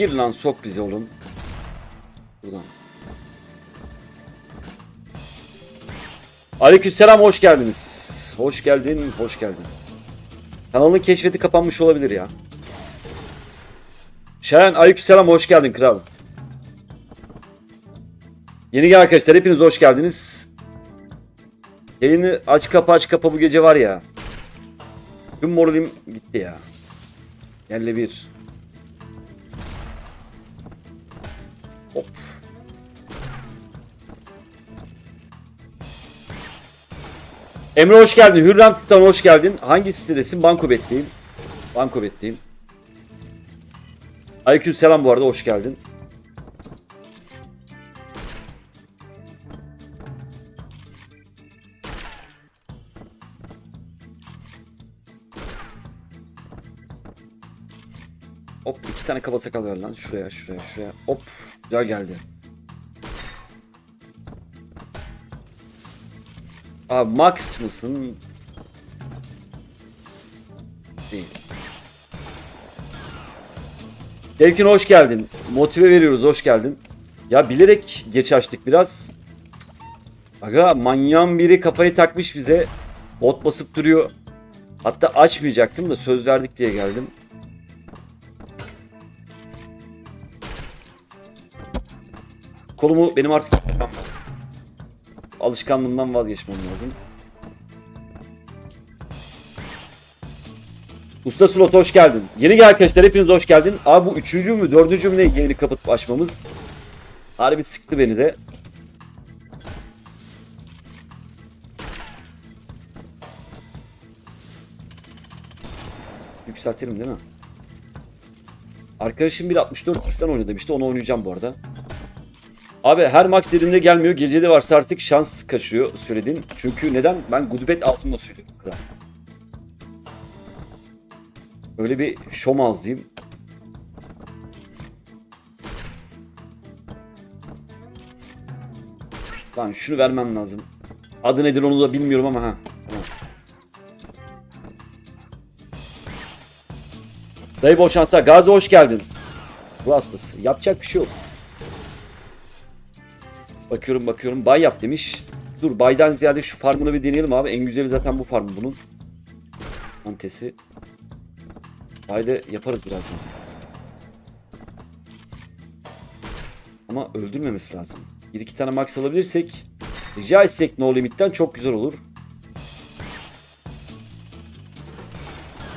Gir lan sok bizi oğlum. Buradan. Aleykümselam hoş geldiniz. Hoş geldin, hoş geldin. Kanalın keşfeti kapanmış olabilir ya. Şahin aleykümselam hoş geldin kral. Yeni gelen arkadaşlar hepiniz hoş geldiniz. Yayını aç kapa aç kapa bu gece var ya. Tüm moralim gitti ya. Yerle bir. Hop. Emre hoş geldin. Hürrem Tutan hoş geldin. Hangi sitedesin? Banko Bet'teyim. Banko Bet'teyim. Aleyküm selam bu arada hoş geldin. Hop iki tane kaba sakal lan. Şuraya şuraya şuraya. Hop güzel geldi. Abi Max mısın? Değil. Devkin hoş geldin. Motive veriyoruz hoş geldin. Ya bilerek geç açtık biraz. Aga manyağın biri kafayı takmış bize. Bot basıp duruyor. Hatta açmayacaktım da söz verdik diye geldim. Kolumu benim artık alışkanlığımdan vazgeçmem lazım. Usta Slot hoş geldin. Yeni gelen arkadaşlar hepiniz hoş geldin. Abi bu üçüncü mü dördüncü mü ne yayını kapatıp açmamız. Harbi sıktı beni de. Yükseltelim değil mi? Arkadaşım 1.64 X'ten oynadı demişti. Onu oynayacağım bu arada. Abi her max yerinde gelmiyor. Gecede varsa artık şans kaçıyor söylediğin. Çünkü neden? Ben gudubet altında söylüyorum kral. Öyle bir şomaz diyeyim. Lan şunu vermem lazım. Adı nedir onu da bilmiyorum ama ha. Tamam. Dayı bol şanslar. Gazi hoş geldin. Bu hastası. Yapacak bir şey yok. Bakıyorum bakıyorum. Bay yap demiş. Dur baydan ziyade şu farmını bir deneyelim abi. En güzeli zaten bu farm bunun. Antesi. Bayda yaparız birazdan. Ama öldürmemesi lazım. Bir iki tane max alabilirsek rica etsek no limit'ten çok güzel olur.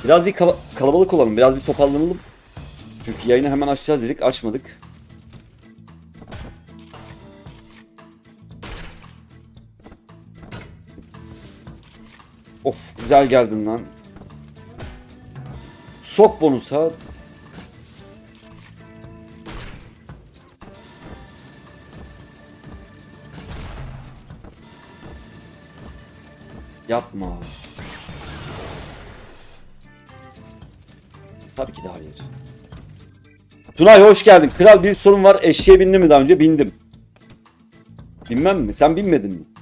Biraz bir kala- kalabalık olalım. Biraz bir toparlanalım. Çünkü yayını hemen açacağız dedik. Açmadık. Of güzel geldin lan. Sok bonusa. Yapma. Tabii ki de hayır. Tunay hoş geldin. Kral bir sorun var. Eşeğe bindin mi daha önce? Bindim. Binmem mi? Sen binmedin mi?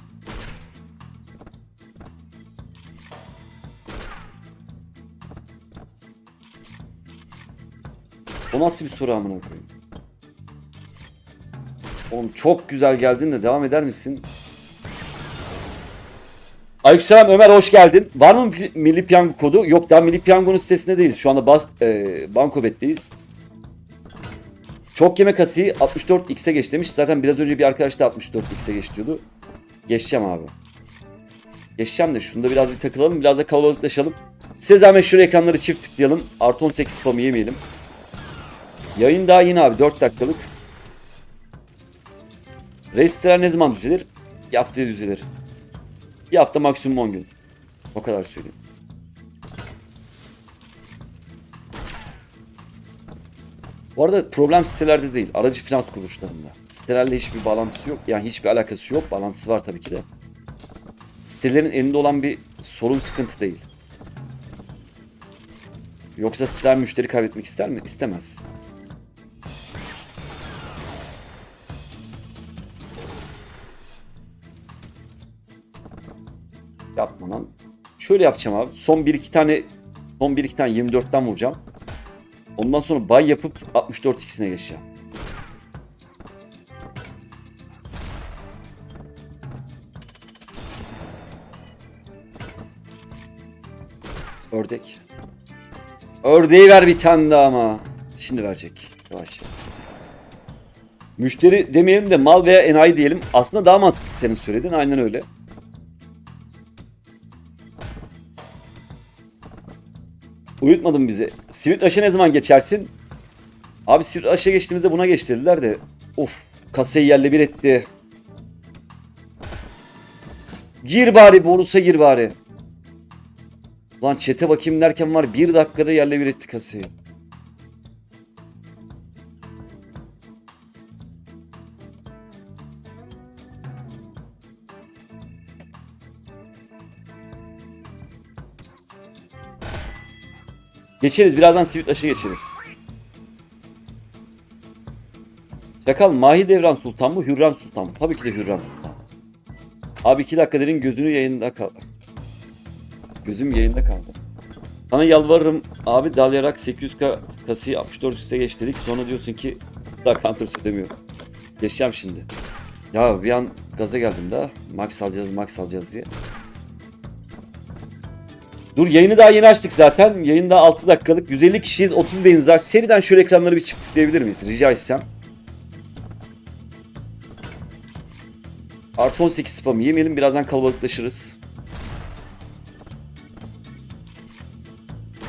Nasıl bir soru amına koyayım? Oğlum çok güzel geldin de devam eder misin? Aleykümselam Ömer hoş geldin. Var mı Milli Piyango kodu? Yok daha Milli Piyango'nun sitesinde değiliz. Şu anda bas, e, Bankobet'teyiz. Çok yemek asiyi 64x'e geç demiş. Zaten biraz önce bir arkadaş da 64x'e geç diyordu. Geçeceğim abi. Geçeceğim de şunda biraz bir takılalım. Biraz da kalabalıklaşalım. Size zahmet şuraya ekranları çift tıklayalım. Artı 18 spamı yemeyelim. Yayın daha yeni abi 4 dakikalık. Restler ne zaman düzelir? Bir haftaya düzelir. Bir hafta maksimum 10 gün. O kadar söyleyeyim. Bu arada problem sitelerde değil. Aracı finans kuruluşlarında. Sitelerle hiçbir bağlantısı yok. Yani hiçbir alakası yok. Bağlantısı var tabii ki de. Sitelerin elinde olan bir sorun sıkıntı değil. Yoksa siteler müşteri kaybetmek ister mi? İstemez. Yapma. Şöyle yapacağım abi. Son 1-2 tane son 1-2 tane 24'ten vuracağım. Ondan sonra bay yapıp 64 ikisine geçeceğim. Ördek. Ördeği ver bir tane daha ama. Şimdi verecek. Yavaş yavaş. Müşteri demeyelim de mal veya enayi diyelim. Aslında daha mantıklı senin söylediğin. Aynen öyle. Uyutmadın bizi. Sivit aşı ne zaman geçersin? Abi sivit aşı geçtiğimizde buna geç dediler de. Of kasayı yerle bir etti. Gir bari bonusa gir bari. Lan çete bakayım derken var bir dakikada yerle bir etti kasayı. Geçeriz birazdan sivit aşı geçeriz. Çakal Mahidevran Sultan mı Hürrem Sultan mı? Tabii ki de Hürrem Sultan. Abi iki dakika derin gözünü yayında kaldı. Gözüm yayında kaldı. Sana yalvarırım abi dalayarak 800k kasayı 64 üste geç. Sonra diyorsun ki daha counter ödemiyor. Geçeceğim şimdi. Ya bir an gaza geldim daha. Max alacağız max alacağız diye. Dur yayını daha yeni açtık zaten. Yayın daha 6 dakikalık. 150 kişiyiz. 30 beğeniniz var. Seriden şöyle ekranları bir çift tıklayabilir miyiz? Rica etsem. Artı 18 spam yemeyelim. Birazdan kalabalıklaşırız.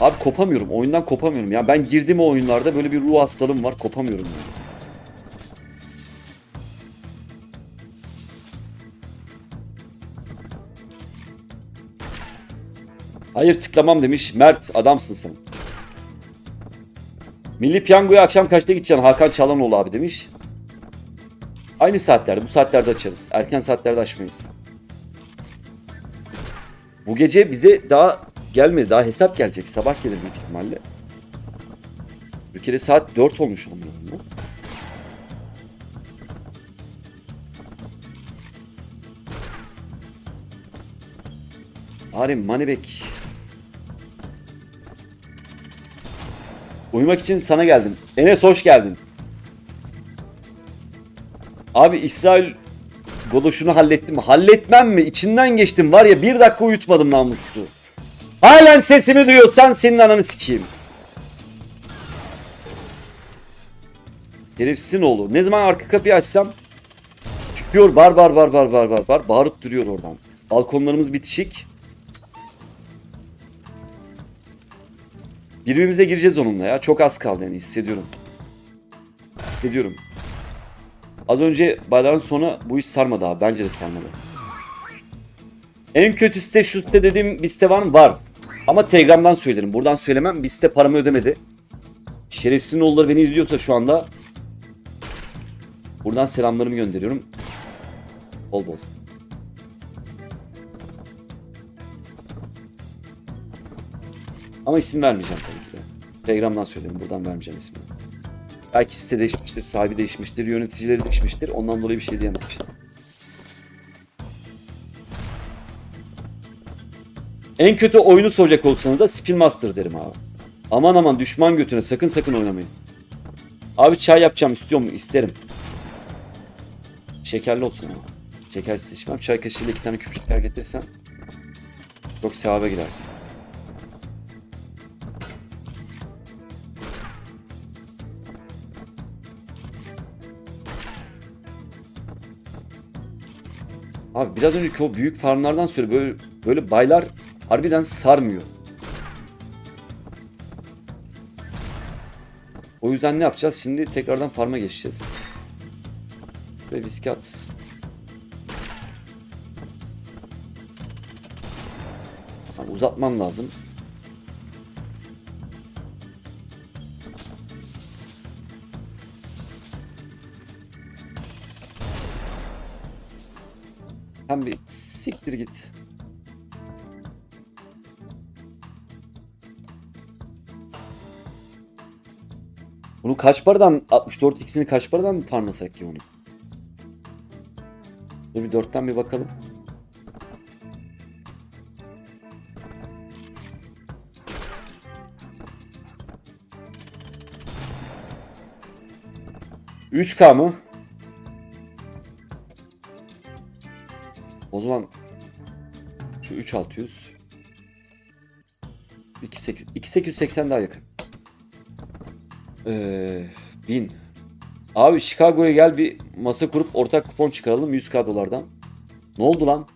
Abi kopamıyorum. Oyundan kopamıyorum. Ya ben girdim o oyunlarda böyle bir ruh hastalığım var. Kopamıyorum yani. Hayır tıklamam demiş. Mert adamsın sen. Milli Piyango'ya akşam kaçta gideceksin Hakan Çalanoğlu abi demiş. Aynı saatlerde bu saatlerde açarız. Erken saatlerde açmayız. Bu gece bize daha gelmedi. Daha hesap gelecek. Sabah gelir büyük ihtimalle. Bir kere saat 4 olmuş olmuyor mu? Harim Manibek. Uyumak için sana geldim. Enes hoş geldin. Abi İsrail Godoş'unu hallettim? Halletmem mi? İçinden geçtim. Var ya bir dakika uyutmadım namuslu. Halen sesimi duyuyorsan senin ananı sikeyim. Herifsin oğlu. Ne zaman arka kapıyı açsam çıkıyor bar bar bar bar bar bar bar bağırıp duruyor oradan. Balkonlarımız bitişik. Birbirimize gireceğiz onunla ya. Çok az kaldı yani hissediyorum. Hissediyorum. Az önce bayların sonu bu iş sarmadı abi. Bence de sarmadı. En kötü site şu site dediğim bir site var? Var. Ama Telegram'dan söylerim. Buradan söylemem. Bir site paramı ödemedi. Şerefsizin oğulları beni izliyorsa şu anda buradan selamlarımı gönderiyorum. Bol bol. Ama isim vermeyeceğim tabii ki. Telegram'dan söyledim. Buradan vermeyeceğim ismini. Belki site değişmiştir, sahibi değişmiştir, yöneticileri değişmiştir. Ondan dolayı bir şey diyemem. En kötü oyunu soracak olsanız da Spin Master derim abi. Aman aman düşman götüne sakın sakın oynamayın. Abi çay yapacağım istiyor mu? İsterim. Şekerli olsun ama. Şekersiz içmem. Çay kaşığıyla iki tane küp şeker getirsen çok sevaba girersin. Abi biraz önceki o büyük farmlardan sonra böyle böyle baylar harbiden sarmıyor. O yüzden ne yapacağız? Şimdi tekrardan farma geçeceğiz. Ve viskat. Abi uzatmam lazım. Tam bir siktir git. Bunu kaç paradan 64 ikisini kaç paradan tarmasak ki onu? Dur bir 4'ten bir bakalım. Üç K? O zaman şu 3600 2800 2880 daha yakın. Ee, 1000. Abi Chicago'ya gel bir masa kurup ortak kupon çıkaralım 100k dolardan. Ne oldu lan?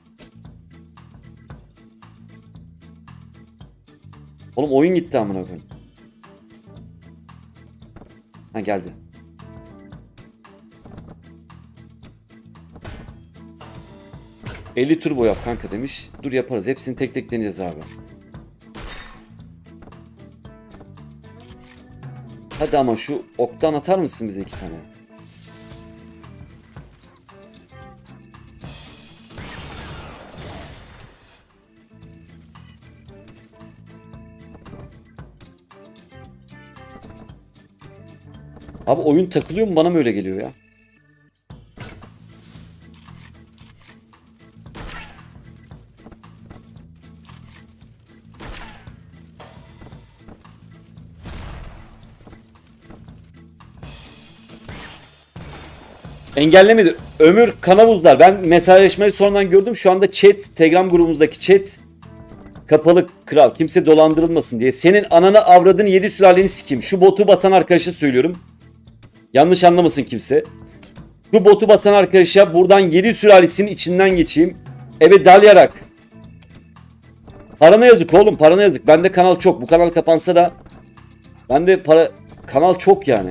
Oğlum oyun gitti amına koyayım. Ha geldi. ...50 turbo yap kanka demiş. Dur yaparız. Hepsini tek tek deneyeceğiz abi. Hadi ama şu oktan atar mısın bize iki tane? Abi oyun takılıyor mu bana mı öyle geliyor ya? Engellemedi. Ömür Kanavuzlar. Ben mesajlaşmayı sonradan gördüm. Şu anda chat, Telegram grubumuzdaki chat kapalı kral. Kimse dolandırılmasın diye. Senin ananı avradını yedi sülaleni sikeyim. Şu botu basan arkadaşa söylüyorum. Yanlış anlamasın kimse. Bu botu basan arkadaşa buradan 7 sülalesinin içinden geçeyim. Ebe dalyarak. Parana yazık oğlum parana yazık. Bende kanal çok. Bu kanal kapansa da bende para kanal çok yani.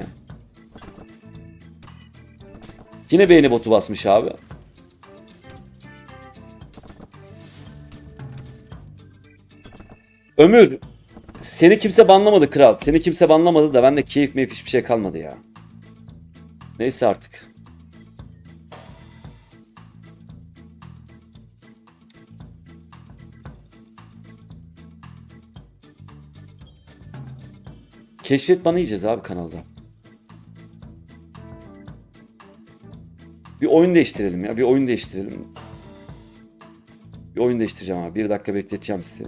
Yine beğeni botu basmış abi. Ömür seni kimse banlamadı kral. Seni kimse banlamadı da bende keyif meyif hiçbir şey kalmadı ya. Neyse artık. Keşfet bana yiyeceğiz abi kanalda. Bir oyun değiştirelim ya. Bir oyun değiştirelim. Bir oyun değiştireceğim abi. Bir dakika bekleteceğim sizi.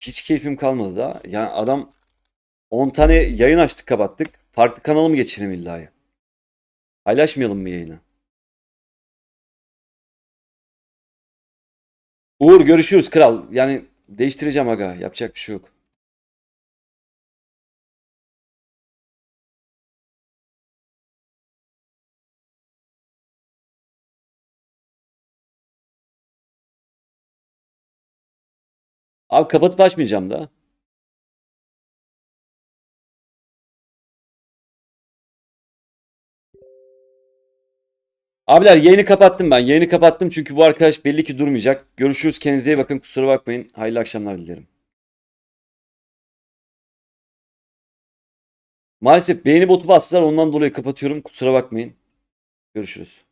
Hiç keyfim kalmadı da. Yani adam 10 tane yayın açtık kapattık. Farklı kanala mı geçelim illa ya? Paylaşmayalım mı yayını? Uğur görüşürüz kral. Yani değiştireceğim aga. Yapacak bir şey yok. Abi kapatıp açmayacağım da. Abiler yayını kapattım ben. Yayını kapattım çünkü bu arkadaş belli ki durmayacak. Görüşürüz. Kendinize iyi bakın. Kusura bakmayın. Hayırlı akşamlar dilerim. Maalesef beğeni botu bastılar. Ondan dolayı kapatıyorum. Kusura bakmayın. Görüşürüz.